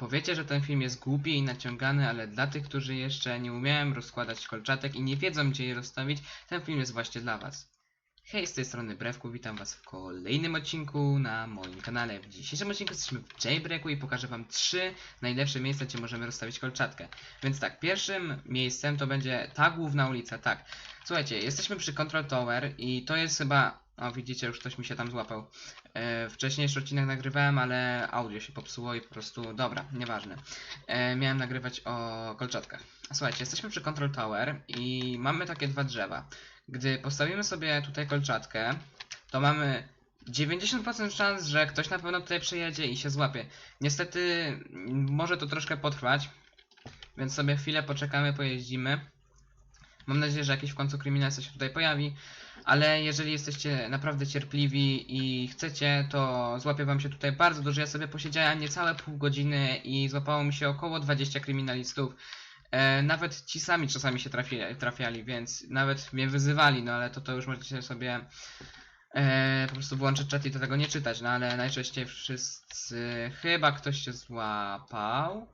Powiecie, że ten film jest głupi i naciągany, ale dla tych, którzy jeszcze nie umieją rozkładać kolczatek i nie wiedzą, gdzie je rozstawić, ten film jest właśnie dla was. Hej, z tej strony Brewku, witam was w kolejnym odcinku na moim kanale. W dzisiejszym odcinku jesteśmy w Jailbreaku i pokażę wam trzy najlepsze miejsca, gdzie możemy rozstawić kolczatkę. Więc tak, pierwszym miejscem to będzie ta główna ulica, tak. Słuchajcie, jesteśmy przy Control Tower i to jest chyba... O, widzicie, już ktoś mi się tam złapał. E, wcześniejszy odcinek nagrywałem, ale audio się popsuło i po prostu... Dobra, nieważne. E, miałem nagrywać o kolczatkach. Słuchajcie, jesteśmy przy Control Tower i mamy takie dwa drzewa. Gdy postawimy sobie tutaj kolczatkę, to mamy 90% szans, że ktoś na pewno tutaj przejedzie i się złapie. Niestety może to troszkę potrwać, więc sobie chwilę poczekamy, pojeździmy. Mam nadzieję, że jakiś w końcu kryminalista się tutaj pojawi, ale jeżeli jesteście naprawdę cierpliwi i chcecie, to złapie wam się tutaj bardzo dużo. Ja sobie posiedziałem niecałe pół godziny i złapało mi się około 20 kryminalistów. E, nawet ci sami czasami się trafi, trafiali, więc nawet mnie wyzywali, no ale to to już możecie sobie e, po prostu włączyć czat i do tego nie czytać, no ale najczęściej wszyscy... Chyba ktoś się złapał.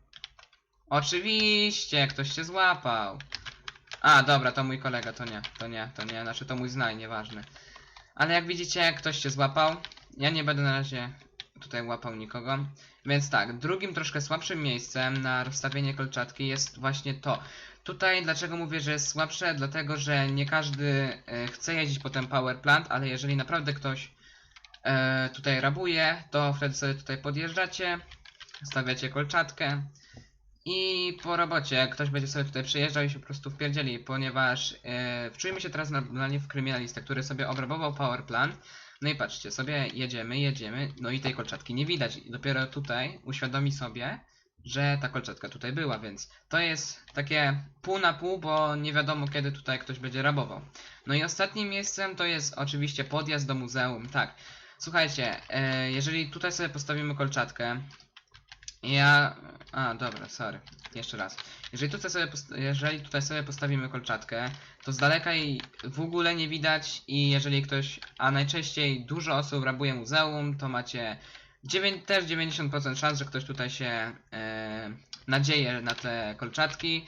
Oczywiście, ktoś się złapał. A, dobra, to mój kolega, to nie, to nie, to nie, znaczy to mój znaj, nieważne. Ale jak widzicie, ktoś się złapał. Ja nie będę na razie tutaj łapał nikogo. Więc tak, drugim troszkę słabszym miejscem na rozstawienie kolczatki jest właśnie to. Tutaj dlaczego mówię, że jest słabsze? Dlatego, że nie każdy e, chce jeździć po ten power plant, ale jeżeli naprawdę ktoś e, tutaj rabuje, to wtedy sobie tutaj podjeżdżacie, stawiacie kolczatkę i po robocie ktoś będzie sobie tutaj przyjeżdżał i się po prostu wpierdzieli, ponieważ e, wczujmy się teraz normalnie w kryminalistę, który sobie obrabował power plant. No i patrzcie, sobie jedziemy, jedziemy, no i tej kolczatki nie widać. I dopiero tutaj uświadomi sobie, że ta kolczatka tutaj była, więc to jest takie pół na pół, bo nie wiadomo kiedy tutaj ktoś będzie rabował. No i ostatnim miejscem to jest oczywiście podjazd do muzeum. Tak, słuchajcie, e, jeżeli tutaj sobie postawimy kolczatkę, ja... A, dobra, sorry. Jeszcze raz. Jeżeli tutaj, sobie jeżeli tutaj sobie postawimy kolczatkę, to z daleka jej w ogóle nie widać i jeżeli ktoś, a najczęściej dużo osób rabuje muzeum, to macie 9, też 90% szans, że ktoś tutaj się e, nadzieje na te kolczatki.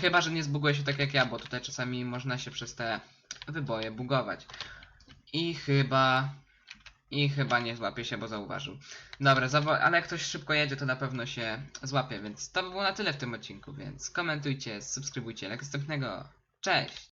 Chyba, że nie zbuguje się tak jak ja, bo tutaj czasami można się przez te wyboje bugować. I chyba... I chyba nie złapie się, bo zauważył. Dobra, zawo- ale jak ktoś szybko jedzie, to na pewno się złapie, więc to by było na tyle w tym odcinku, więc komentujcie, subskrybujcie, jak następnego. Cześć!